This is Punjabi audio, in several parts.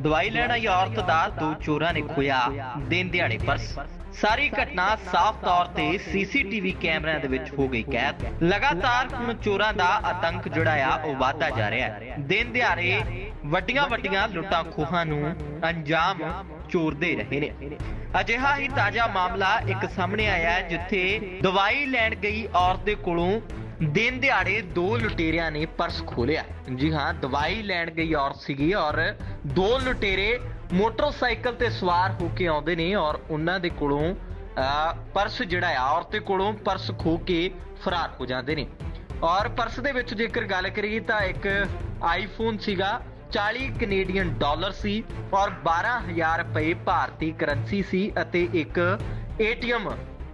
ਦਵਾਈ ਲੈਣ ਆਈ ਔਰਤ ਦਾ, ਦੋ ਚੋਰਾਂ ਨੇ ਖੋਇਆ ਦਿਨ ਦਿਹਾੜੇ ਪਰਸ। ਸਾਰੀ ਘਟਨਾ ਸਾਫ਼ ਤੌਰ ਤੇ ਸੀਸੀਟੀਵੀ ਕੈਮਰਿਆਂ ਦੇ ਵਿੱਚ ਹੋ ਗਈ ਕੈਦ। ਲਗਾਤਾਰ ਹੁਣ ਚੋਰਾਂ ਦਾ ਆਤੰਕ ਜਿਹੜਾ ਆ, ਉਹ ਵਧਦਾ ਜਾ ਰਿਹਾ ਹੈ। ਦਿਨ ਦਿਹਾੜੇ ਵੱਡੀਆਂ ਵੱਡੀਆਂ ਲੁੱਟਾਂ ਖੋਹਾਂ ਨੂੰ ਅੰਜਾਮ ਚੋਰਦੇ ਰਹੇ ਨੇ। ਅਜਿਹਾ ਹੀ ਤਾਜ਼ਾ ਮਾਮਲਾ ਇੱਕ ਸਾਹਮਣੇ ਆਇਆ ਜਿੱਥੇ ਦਵਾਈ ਲੈਣ ਗਈ ਔਰਤ ਦੇ ਕੋਲੋਂ ਦਿਨ ਦਿਹਾੜੇ ਦੋ ਲੁਟੇਰਿਆਂ ਨੇ ਪਰਸ ਖੋਲਿਆ ਜੀ ਹਾਂ, ਦਵਾਈ ਲੈਣ ਗਈ ਔਰਤ ਸੀਗੀ ਔਰ ਦੋ ਲੁਟੇਰੇ ਮੋਟਰਸਾਈਕਲ ਤੇ ਸਵਾਰ ਹੋ ਕੇ ਆਉਂਦੇ ਨੇ ਔਰ ਉਹਨਾਂ ਦੇ ਕੋਲੋਂ ਪਰਸ ਜਿਹੜਾ ਆ, ਔਰਤ ਦੇ ਕੋਲੋਂ ਪਰਸ ਖੋ ਕੇ ਫਰਾਰ ਹੋ ਜਾਂਦੇ ਨੇ। ਔਰ ਪਰਸ ਦੇ ਵਿੱਚ ਜੇਕਰ ਗੱਲ ਕਰੀਏ ਤਾਂ ਇੱਕ ਆਈਫੋਨ ਸੀਗਾ 40 ਕੈਨੇਡੀਅਨ ਡਾਲਰ ਸੀ ਔਰ 12000 ਰੁਪਏ ਭਾਰਤੀ ਕਰੰਸੀ ਸੀ ਅਤੇ ਇੱਕ ਏਟੀਐਮ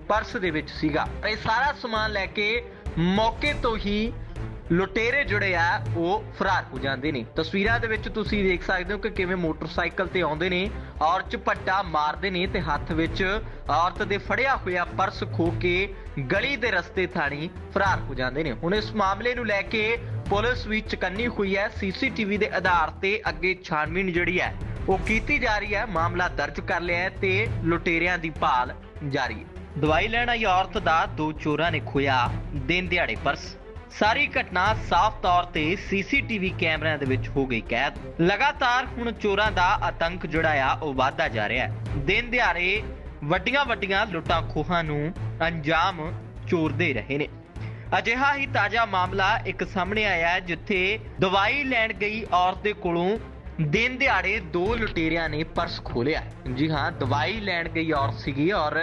ਪਰਸ ਦੇ ਵਿੱਚ ਸੀਗਾ। ਇਹ ਸਾਰਾ ਸਮਾਨ ਲੈ ਕੇ ਮੌਕੇ ਤੋਂ ਹੀ ਲੁਟੇਰੇ ਜਿਹੜੇ ਆ, ਉਹ ਫਰਾਰ ਹੋ ਜਾਂਦੇ ਨੇ। ਤਸਵੀਰਾਂ ਦੇ ਵਿੱਚ ਤੁਸੀਂ ਦੇਖ ਸਕਦੇ ਹੋ ਕਿ ਕਿਵੇਂ ਮੋਟਰਸਾਈਕਲ ਤੇ ਆਉਂਦੇ ਨੇ, ਔਰ ਝਪੱਟਾ ਮਾਰਦੇ ਨੇ ਤੇ ਹੱਥ ਵਿੱਚ ਔਰਤ ਦੇ ਫੜਿਆ ਹੋਇਆ ਪਰਸ ਖੋ ਕੇ ਗਲੀ ਦੇ ਰਸਤੇ ਥਾਣੀ ਫਰਾਰ ਹੋ ਜਾਂਦੇ ਨੇ। ਹੁਣ ਇਸ ਮਾਮਲੇ ਨੂੰ ਲੈ ਕੇ ਪੁਲਿਸ ਵੀ ਚਕੰਨੀ ਹੋਈ ਹੈ। ਸੀਸੀਟੀਵੀ ਦੇ ਆਧਾਰ ਤੇ ਅੱਗੇ ਛਾਣਬੀਣ ਜਿਹੜੀ ਹੈ, ਉਹ ਕੀਤੀ ਜਾ ਰਹੀ ਹੈ। ਮਾਮਲਾ ਦਰਜ ਕਰ ਲਿਆ ਹੈ ਤੇ ਲੁਟੇਰਿਆਂ ਦੀ ਭਾਲ ਜਾਰੀ ਹੈ। ਦਵਾਈ ਲੈਣ ਆਈ ਔਰਤ ਦਾ, ਦੋ ਚੋਰਾਂ ਨੇ ਖੋਇਆ ਦਿਨ ਦਿਹਾੜੇ ਪਰਸ। ਸਾਰੀ ਘਟਨਾ ਸਾਫ਼ ਤੌਰ ਤੇ ਸੀਸੀਟੀਵੀ ਕੈਮਰਿਆਂ ਦੇ ਵਿੱਚ ਹੋ ਗਈ ਕੈਦ। ਲਗਾਤਾਰ ਹੁਣ ਚੋਰਾਂ ਦਾ ਆਤੰਕ ਜਿਹੜਾ ਆ, ਉਹ ਵਧਦਾ ਜਾ ਰਿਹਾ ਹੈ। ਦਿਨ ਦਿਹਾੜੇ ਵੱਡੀਆਂ ਵੱਡੀਆਂ ਲੁੱਟਾਂ ਖੋਹਾਂ ਨੂੰ ਅੰਜਾਮ ਚੋਰ ਦੇ ਰਹੇ ਨੇ। ਅਜਿਹਾ ਹੀ ਤਾਜ਼ਾ ਮਾਮਲਾ ਇੱਕ ਸਾਹਮਣੇ ਆਇਆ ਜਿੱਥੇ ਦਵਾਈ ਲੈਣ ਗਈ ਔਰਤ ਦੇ ਕੋਲੋਂ ਦਿਨ ਦਿਹਾੜੇ ਦੋ ਲੁਟੇਰਿਆਂ ਨੇ ਪਰਸ ਖੋਲਿਆ ਜੀ ਹਾਂ, ਦਵਾਈ ਲੈਣ ਗਈ ਔਰਤ ਸੀਗੀ ਔਰ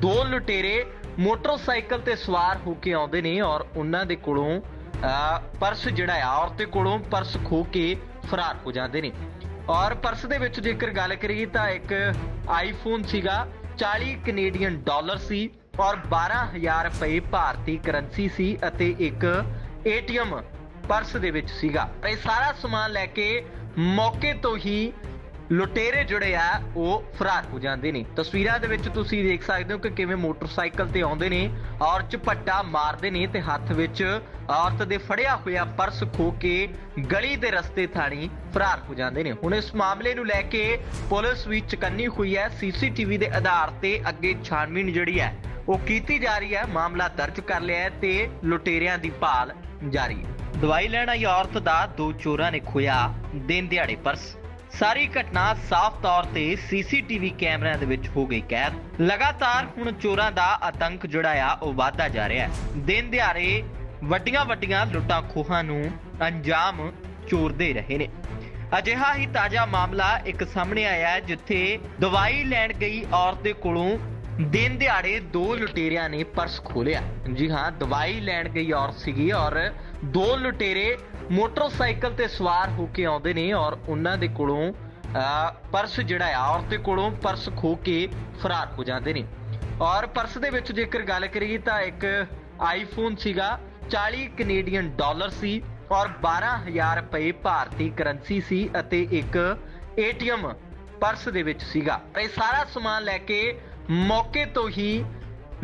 ਦੋ ਲੁਟੇਰੇ ਮੋਟਰਸਾਈਕਲ ਤੇ ਸਵਾਰ ਹੋ ਕੇ ਆਉਂਦੇ ਨੇ ਔਰ ਉਹਨਾਂ ਦੇ ਕੋਲੋਂ ਪਰਸ ਜਿਹੜਾ ਆ, ਔਰਤ ਦੇ ਕੋਲੋਂ ਪਰਸ ਖੋ ਕੇ ਫਰਾਰ ਹੋ ਜਾਂਦੇ ਨੇ। ਔਰ ਪਰਸ ਦੇ ਵਿੱਚ ਜੇਕਰ ਗੱਲ ਕਰੀਏ ਤਾਂ ਇੱਕ ਆਈਫੋਨ ਸੀਗਾ 40 ਕੈਨੇਡੀਅਨ ਡਾਲਰ ਸੀ ਔਰ 12000 ਰੁਪਏ ਭਾਰਤੀ ਕਰੰਸੀ ਸੀ ਅਤੇ ਇੱਕ ਏਟੀਐਮ ਪਰਸ ਦੇ ਵਿੱਚ ਸੀਗਾ। ਇਹ ਸਾਰਾ ਸਮਾਨ ਲੈ ਕੇ ਮੌਕੇ ਤੋਂ ਹੀ ਲੁਟੇਰੇ ਜਿਹੜੇ ਆ, ਉਹ ਫਰਾਰ ਹੋ ਜਾਂਦੇ ਨੇ। ਤਸਵੀਰਾਂ ਦੇ ਵਿੱਚ ਤੁਸੀਂ ਦੇਖ ਸਕਦੇ ਹੋ ਕਿ ਕਿਵੇਂ ਮੋਟਰਸਾਈਕਲ ਤੇ ਆਉਂਦੇ ਨੇ, ਔਰ ਝਪੱਟਾ ਮਾਰਦੇ ਨੇ ਤੇ ਹੱਥ ਵਿੱਚ ਔਰਤ ਦੇ ਫੜਿਆ ਹੋਇਆ ਪਰਸ ਖੋ ਕੇ ਗਲੀ ਦੇ ਰਸਤੇ ਥਾਣੀ ਫਰਾਰ ਹੋ ਜਾਂਦੇ ਨੇ। ਹੁਣ ਇਸ ਮਾਮਲੇ ਨੂੰ ਲੈ ਕੇ ਪੁਲਿਸ ਵੀ ਚਕੰਨੀ ਹੋਈ ਹੈ। ਸੀਸੀਟੀਵੀ ਦੇ ਆਧਾਰ ਤੇ ਅੱਗੇ ਛਾਣਬੀਣ ਜਿਹੜੀ ਹੈ, ਉਹ ਕੀਤੀ ਜਾ ਰਹੀ ਹੈ। ਮਾਮਲਾ ਦਰਜ ਕਰ ਲਿਆ ਹੈ ਤੇ ਲੁਟੇਰਿਆਂ ਦੀ ਭਾਲ ਜਾਰੀ ਹੈ। ਦਵਾਈ ਲੈਣ ਆਈ ਔਰਤ ਦਾ ਦੋ ਚੋਰਾਂ ਨੇ ਖੋਇਆ ਦਿਨ ਦਿਹਾੜੇ ਪਰਸ। ਸਾਰੀ ਘਟਨਾ ਸਾਫ਼ ਤੌਰ ਤੇ ਸੀਸੀਟੀਵੀ ਕੈਮਰਿਆਂ ਦੇ ਵਿੱਚ ਹੋ ਗਈ ਕੈਦ। ਲਗਾਤਾਰ ਹੁਣ ਚੋਰਾਂ ਦਾ ਆਤੰਕ ਜਿਹੜਾ ਆ, ਉਹ ਵਧਦਾ ਜਾ ਰਿਹਾ ਹੈ। ਦਿਨ ਦਿਹਾੜੇ ਵੱਡੀਆਂ ਵੱਡੀਆਂ ਲੁੱਟਾਂ ਖੋਹਾਂ ਨੂੰ ਅੰਜਾਮ ਚੋਰ ਦੇ ਰਹੇ ਨੇ। ਅਜਿਹਾ ਹੀ ਤਾਜ਼ਾ ਮਾਮਲਾ ਇੱਕ ਸਾਹਮਣੇ ਆਇਆ ਹੈ, ਜਿੱਥੇ ਦਵਾਈ ਲੈਣ ਗਈ ਔਰਤ ਦੇ ਕੋਲੋਂ ਦਿਨ ਦਿਹਾੜੇ ਦੋ ਲੁਟੇਰਿਆਂ ਨੇ ਪਰਸ ਖੋਲਿਆ ਜੀ ਹਾਂ, ਦਵਾਈ ਲੈਣ ਗਈ ਔਰਤ ਸੀਗੀ ਔਰ ਦੋ ਲੁਟੇਰੇ ਮੋਟਰਸਾਈਕਲ ਤੇ ਸਵਾਰ ਹੋ ਕੇ ਆਉਂਦੇ ਨੇ ਔਰ ਉਹਨਾਂ ਦੇ ਕੋਲੋਂ ਪਰਸ ਜਿਹੜਾ ਆ, ਔਰਤ ਦੇ ਕੋਲੋਂ ਪਰਸ ਖੋ ਕੇ ਫਰਾਰ ਹੋ ਜਾਂਦੇ ਨੇ। ਔਰ ਪਰਸ ਦੇ ਵਿੱਚ ਜੇਕਰ ਗੱਲ ਕਰੀਏ ਤਾਂ ਇੱਕ ਆਈਫੋਨ ਸੀਗਾ 40 ਕੈਨੇਡੀਅਨ ਡਾਲਰ ਸੀ ਔਰ 12000 ਰੁਪਏ ਭਾਰਤੀ ਕਰੰਸੀ ਸੀ ਅਤੇ ਇੱਕ ਏਟੀਐਮ ਪਰਸ ਦੇ ਵਿੱਚ ਸੀਗਾ। ਇਹ ਸਾਰਾ ਸਮਾਨ ਲੈ ਕੇ ਮੌਕੇ ਤੋਂ ਹੀ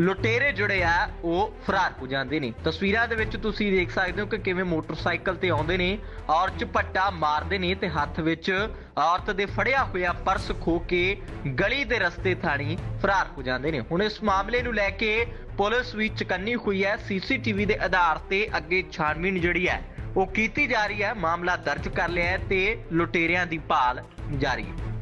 ਲੁਟੇਰੇ ਜਿਹੜੇ ਆ, ਉਹ ਫਰਾਰ ਹੋ ਜਾਂਦੇ ਨੇ। ਤਸਵੀਰਾਂ ਦੇ ਵਿੱਚ ਤੁਸੀਂ ਦੇਖ ਸਕਦੇ ਹੋ ਕਿ ਕਿਵੇਂ ਮੋਟਰਸਾਈਕਲ ਤੇ ਆਉਂਦੇ ਨੇ, ਔਰ ਝਪੱਟਾ ਮਾਰਦੇ ਨੇ ਤੇ ਹੱਥ ਵਿੱਚ ਔਰਤ ਦੇ ਫੜਿਆ ਹੋਇਆ ਪਰਸ ਖੋ ਕੇ ਗਲੀ ਦੇ ਰਸਤੇ ਥਾਣੀ ਫਰਾਰ ਹੋ ਜਾਂਦੇ ਨੇ। ਹੁਣ ਇਸ ਮਾਮਲੇ ਨੂੰ ਲੈ ਕੇ ਪੁਲਿਸ ਵੀ ਚਕੰਨੀ ਹੋਈ ਹੈ। ਸੀਸੀਟੀਵੀ ਦੇ ਆਧਾਰ ਤੇ ਅੱਗੇ ਛਾਣਬੀਣ ਜਿਹੜੀ ਹੈ, ਉਹ ਕੀਤੀ ਜਾ ਰਹੀ ਹੈ। ਮਾਮਲਾ ਦਰਜ ਕਰ ਲਿਆ ਹੈ ਤੇ ਲੁਟੇਰਿਆਂ ਦੀ ਭਾਲ ਜਾਰੀ ਹੈ।